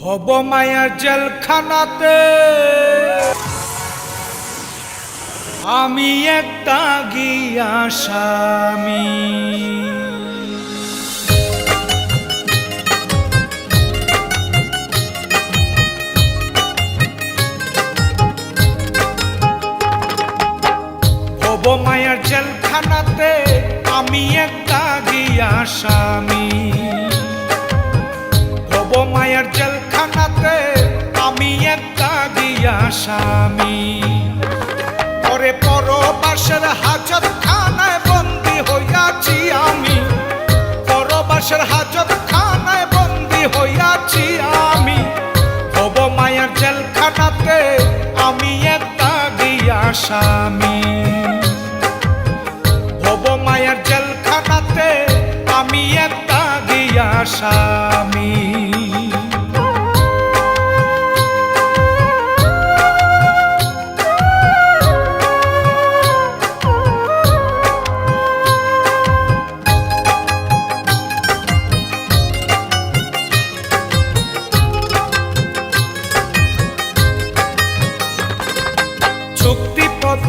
ভব মায়ার জেলখানাতে। আমি একটা গিয়া স্বামী। ভব মায়ার জেলখানাতে আমি একটা গিয়া স্বামী। স্বামী পরে পরবাসের হাজত খানায় বন্দি হইয়াছি আমি। পরবাসের হাজত খানায় বন্দি হইয়াছি আমি। ভব মায়ার জেলখানাতে আমি একটা গিয়া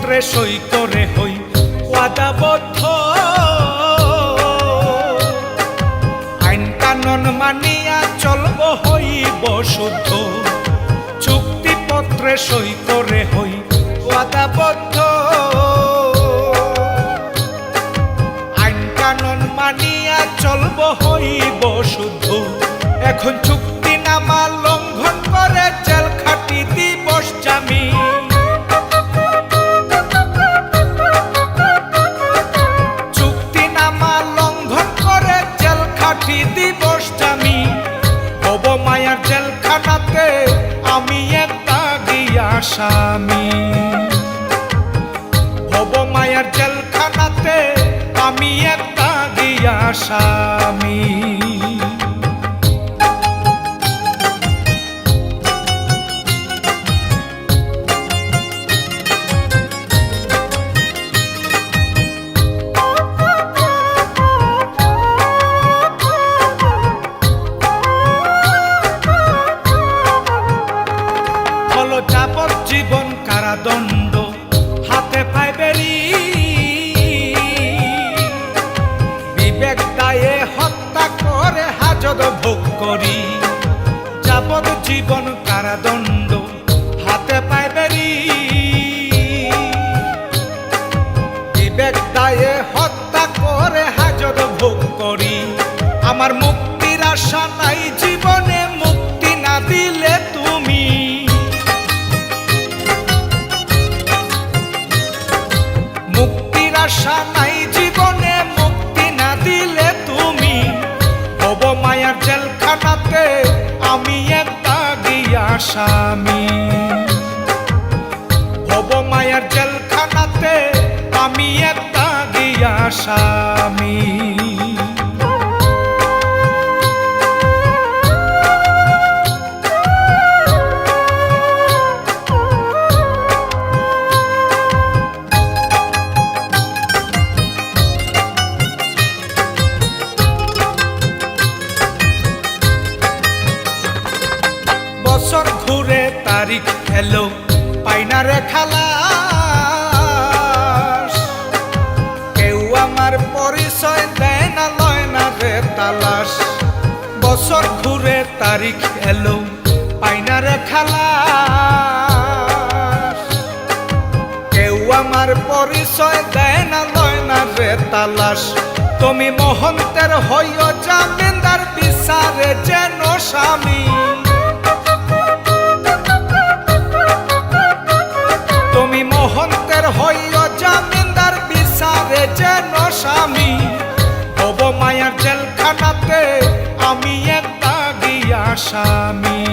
চুক্তিপত্রে সই করে হই ওয়াদাবদ্ধ। আইন কানুন মানিয়া চলব হইব শুদ্ধ চুক্তিপত্রে সই করে হই ওয়াদাবদ্ধ। আইন কানুন মানিয়া চলব হইব শুদ্ধ এখন চুক্তি গিয়া ভব মায়ার জেলখানাতে আমি গিয়া স্বামী যাবজ্জীবন কারাদণ্ড হাতে পায় বেরি। বিবেক দায়ে হত্যা করে হাজত ভোগ করি। আমার মুক্তির আশা নাই, জীবনে মুক্তি না দিলে তুমি। মুক্তির আশা নাই, জীবনে মুক্তি না দিলে তুমি। হব মায়ার জেলখানাতে আমি একটা স্বামী হব মায়ার জেলখানাতে আমি একটা গিয়া স্বামী ঘুরে তারিখ এলো পাইনা রে খালাস। কেউ আমার পরিচয় দেয় না, লয় না রে তালাশ বছর ঘুরে তারিখ এলো পাইনা রে খালাস। কেউ আমার পরিচয় দেয় না, লয় না রে তালাশ তুমি মহন্তের হইয় জামিনদার জামিনদার বিচারে যেন স্বামী। তব মায়ার জেলখানাতে আমি একটা গিয়া স্বামী।